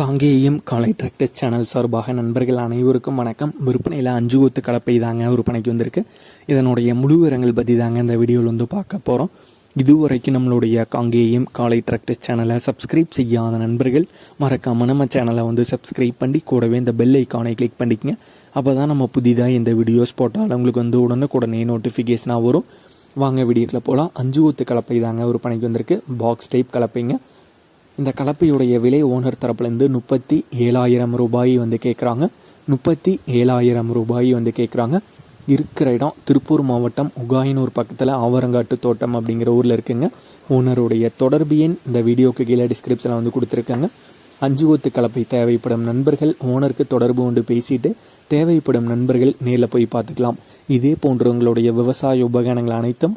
காங்கேயம் காலை tractors channel சார்பாக நண்பர்கள் அனைவருக்கும் வணக்கம். விற்பனையில் அஞ்சு கொத்து கலப்பை தாங்க விற்பனைக்கு வந்திருக்கு. இதனுடைய முழு விவரங்கள் பற்றி தாங்க இந்த வீடியோவில் வந்து பார்க்க போகிறோம் இதுவரைக்கும் நம்மளுடைய காங்கேயம் காலை டிராக்டர்ஸ் சேனலை சப்ஸ்கிரைப் செய்யாத நண்பர்கள் மறக்காமல் நம்ம சேனலை வந்து சப்ஸ்கிரைப் பண்ணி கூடவே இந்த பெல் ஐக்கானை கிளிக் பண்ணிக்கங்க. அப்போ தான் நம்ம புதிதாக இந்த வீடியோஸ் போட்டால் உங்களுக்கு வந்து உடனுக்குடனே நோட்டிஃபிகேஷனாக வரும். வாங்க வீடியோக்கில் போகலாம் அஞ்சு கொத்து கலப்பை தாங்க விற்பனைக்கு வந்திருக்கு. பாக்ஸ் டைப் கலப்பைங்க. இந்த கலப்பையுடைய விலை ஓனர் தரப்புலேருந்து முப்பத்தி ஏழாயிரம் ரூபாய் வந்து கேட்குறாங்க. முப்பத்தி ஏழாயிரம் ரூபாய் வந்து கேட்குறாங்க. இருக்கிற இடம் திருப்பூர் மாவட்டம் உகாயனூர் பக்கத்தில் ஆவரங்காட்டு தோட்டம் அப்படிங்கிற ஊரில் இருக்குங்க. ஓனருடைய தொடர்பு எண் இந்த வீடியோக்கு கீழே டிஸ்கிரிப்ஷனில் வந்து கொடுத்துருக்காங்க. அஞ்சு ஒத்து கலப்பை தேவைப்படும் நண்பர்கள் ஓனருக்கு தொடர்பு கொண்டு பேசிட்டு தேவைப்படும் நண்பர்கள் நேரில் போய் பார்த்துக்கலாம். இதே போன்றவங்களுடைய விவசாய உபகரணங்கள் அனைத்தும்